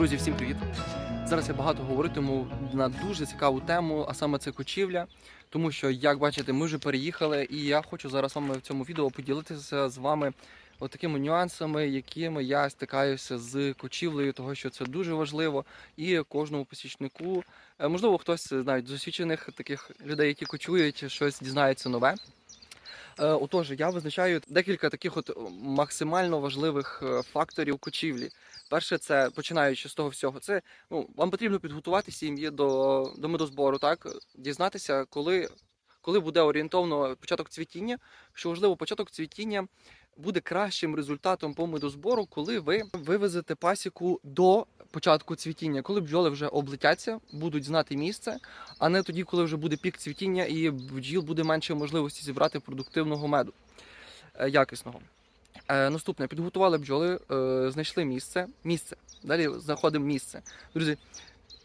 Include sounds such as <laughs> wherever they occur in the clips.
Друзі, всім привіт! Зараз я багато говоритиму на дуже цікаву тему, а саме це кочівля. Тому що, як бачите, ми вже переїхали, і я хочу зараз саме в цьому відео поділитися з вами от такими нюансами, якими я стикаюся з кочівлею, того що це дуже важливо, і кожному посічнику, е, можливо, хтось навіть з освічених таких людей, які кочують, щось дізнається нове. Е, Отож, я визначаю декілька таких от максимально важливих е, факторів кочівлі. Перше, це починаючи з того всього, це ну вам потрібно підготувати сім'ї до, до медозбору, так дізнатися, коли, коли буде орієнтовно початок цвітіння. Що важливо, початок цвітіння буде кращим результатом по медозбору, коли ви вивезете пасіку до початку цвітіння, коли бджоли вже облетяться, будуть знати місце, а не тоді, коли вже буде пік цвітіння і бджіл буде менше можливості зібрати продуктивного меду е, якісного. Е, Наступне підготували бджоли, е, знайшли місце. Місце. Далі знаходимо місце. Друзі,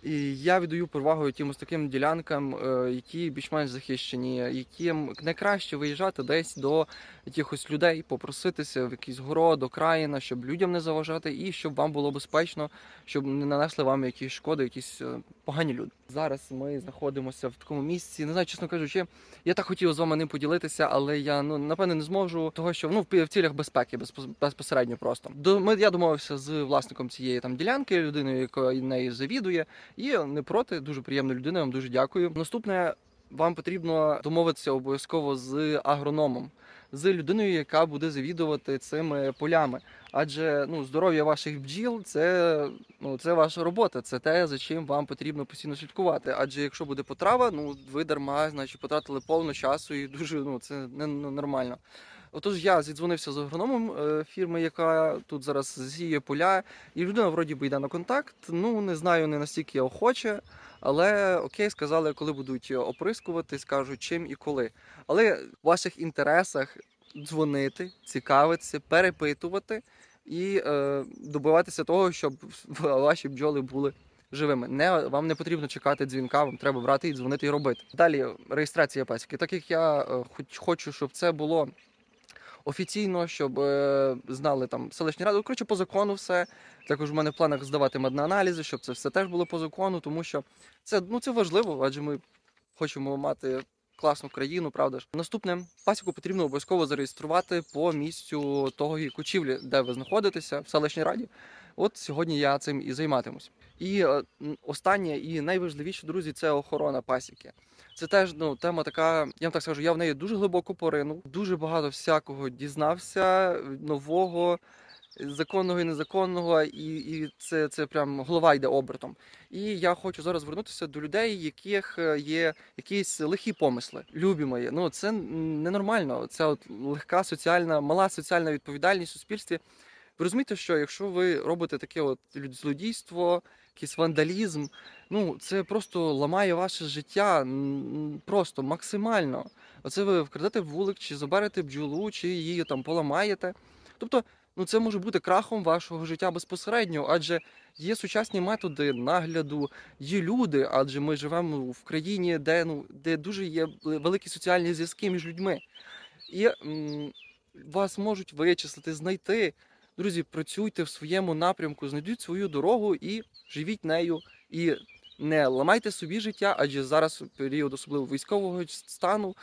і я віддаю перевагу якимось таким ділянкам, е, які більш-менш захищені, яким найкраще виїжджати десь до якихось людей, попроситися в якийсь город, окраїна, щоб людям не заважати і щоб вам було безпечно, щоб не нанесли вам якісь шкоди, якісь е, погані люди. Зараз ми знаходимося в такому місці. Не знаю, чесно кажучи, я так хотів з вами ним поділитися, але я ну напевне не зможу, того що ну в цілях безпеки, безпос- безпосередньо просто. До ми я домовився з власником цієї там ділянки, людиною, яка нею завідує, і не проти. Дуже приємна людина. Вам дуже дякую. Наступне вам потрібно домовитися обов'язково з агрономом, з людиною, яка буде завідувати цими полями. Адже ну здоров'я ваших бджіл це ну це ваша робота, це те, за чим вам потрібно постійно слідкувати. Адже якщо буде потрава, ну ви дарма, значить потратили повно часу і дуже ну це не нормально. Отож, я зідзвонився з агрономом е, фірми, яка тут зараз зіє поля, і людина вроді би йде на контакт. Ну не знаю, не настільки охоче, але окей, сказали, коли будуть оприскувати, скажуть чим і коли. Але в ваших інтересах дзвонити, цікавитися, перепитувати і е, добиватися того, щоб <laughs> ваші бджоли були живими. Не вам не потрібно чекати дзвінка, вам треба брати і дзвонити і робити. Далі реєстрація пасіки. Так як я е, хоч хочу, щоб це було. Офіційно, щоб е, знали там селищні ради. Коротше, по закону все. Також в мене в планах здавати медноаналізи, щоб це все теж було по закону, тому що це, ну, це важливо, адже ми хочемо мати класну країну, правда ж. Наступне пасіку потрібно обов'язково зареєструвати по місцю того і кочівлі, де ви знаходитеся в селищній раді. От сьогодні я цим і займатимусь. І е, останнє і найважливіше, друзі, це охорона пасіки. Це теж ну тема така. Я вам так скажу, я в неї дуже глибоко поринув, дуже багато всякого дізнався нового. Законного і незаконного, і, і це, це прям голова йде обертом. І я хочу зараз звернутися до людей, яких е, є якісь лихі помисли. Любі мої. Ну це ненормально. Це от легка соціальна, мала соціальна відповідальність в суспільстві. Ви розумієте, що якщо ви робите таке от злодійство, якийсь вандалізм, ну це просто ламає ваше життя просто максимально. Оце ви вкрадете вулик, чи заберете бджолу, чи її там поламаєте. Тобто, ну це може бути крахом вашого життя безпосередньо, адже є сучасні методи нагляду, є люди, адже ми живемо в країні, де ну де дуже є великі соціальні зв'язки між людьми. І м, вас можуть вичислити, знайти. Друзі, працюйте в своєму напрямку, знайдіть свою дорогу і живіть нею. І не ламайте собі життя, адже зараз період особливо військового стану.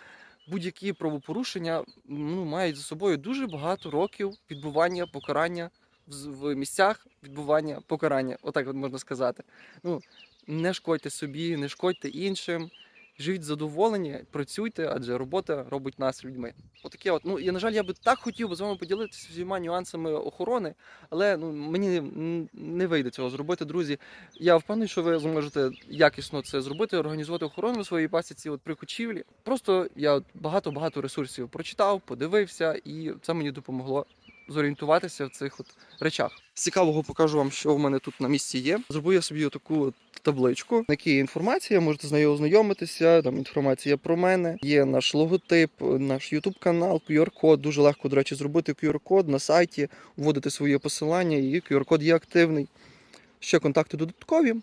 Будь-які правопорушення ну, мають за собою дуже багато років відбування покарання в, місцях відбування покарання. Отак от можна сказати. Ну, не шкодьте собі, не шкодьте іншим. Живіть задоволені, працюйте, адже робота робить нас людьми. Отаке от. Ну і на жаль, я би так хотів би з вами поділитися всіма нюансами охорони, але ну мені не вийде цього зробити, друзі. Я впевнений, що ви зможете якісно це зробити, організувати охорону на своїй пасіці от при кочівлі. Просто я багато-багато ресурсів прочитав, подивився, і це мені допомогло зорієнтуватися в цих от речах. З цікавого покажу вам, що в мене тут на місці є. Зробив я собі таку табличку, на якій є інформація, можете з нею ознайомитися. Там інформація про мене. Є наш логотип, наш YouTube канал, QR-код. Дуже легко, до речі, зробити QR-код на сайті, вводити своє посилання, і QR-код є активний. Ще контакти додаткові.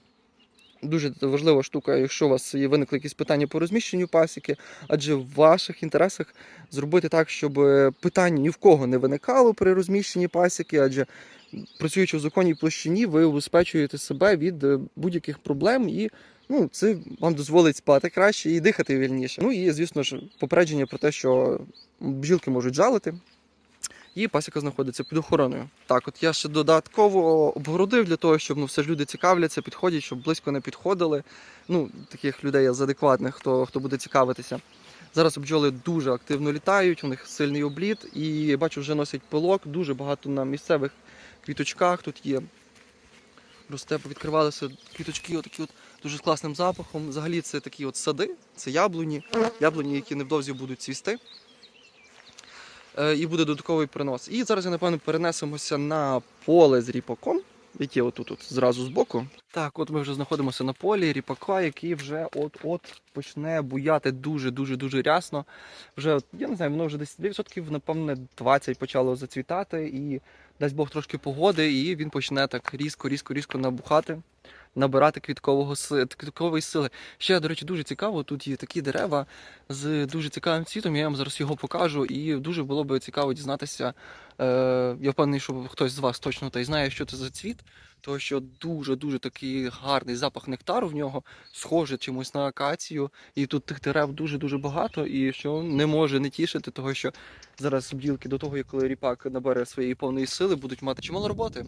Дуже важлива штука, якщо у вас виникли якісь питання по розміщенню пасіки, адже в ваших інтересах зробити так, щоб е, питань ні в кого не виникало при розміщенні пасіки, адже працюючи в законній площині, ви убезпечуєте себе від е, будь-яких проблем і ну, це вам дозволить спати краще і дихати вільніше. Ну і, звісно ж, попередження про те, що бджілки можуть жалити. І пасіка знаходиться під охороною. Так, от я ще додатково обгородив для того, щоб ну, все ж люди цікавляться, підходять, щоб близько не підходили. Ну, таких людей з адекватних, хто, хто буде цікавитися. Зараз бджоли дуже активно літають, у них сильний обліт, і бачу, вже носять пилок, дуже багато на місцевих квіточках тут є. Росте, повідкривалися квіточки, отакі от дуже з класним запахом. Взагалі це такі от сади, це яблуні, яблуні, які невдовзі будуть цвісти. Е, І буде додатковий принос. І зараз я, напевно, перенесемося на поле з ріпаком, яке отут от зразу збоку. Так, от ми вже знаходимося на полі ріпака, який вже от-от почне буяти дуже-дуже дуже рясно. Вже, я не знаю, воно вже десь 9%, напевне, 20 почало зацвітати, і дасть Бог трошки погоди, і він почне так різко-різко-різко набухати, набирати квіткового квіткової сили. Ще, до речі, дуже цікаво, тут є такі дерева з дуже цікавим цвітом, я вам зараз його покажу, і дуже було би цікаво дізнатися. Е, я впевнений, що хтось з вас точно та й знає, що це за цвіт, тому що дуже-дуже такий гарний запах нектару в нього, схоже чимось на акацію, і тут тих дерев дуже-дуже багато, і що не може не тішити, того що зараз бджілки до того, як коли ріпак набере своєї повної сили, будуть мати чимало роботи.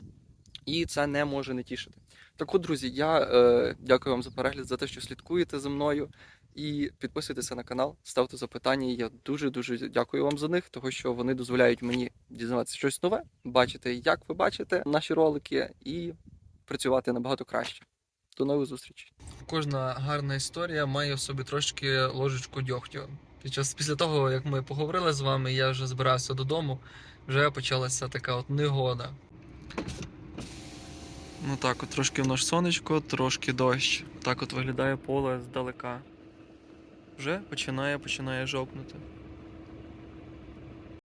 І це не може не тішити. Так от, друзі, я е, дякую вам за перегляд, за те, що слідкуєте за мною. І підписуйтеся на канал, ставте запитання. Я дуже дуже дякую вам за них, тому що вони дозволяють мені дізнаватися щось нове, бачити, як ви бачите наші ролики, і працювати набагато краще. До нових зустрічей. Кожна гарна історія має в собі трошки ложечку дьогтю. Під час після того, як ми поговорили з вами, я вже збирався додому. Вже почалася така от негода. Ну так, от трошки в наш сонечко, трошки дощ. Так от виглядає поле здалека. Вже починає починає жовкнути.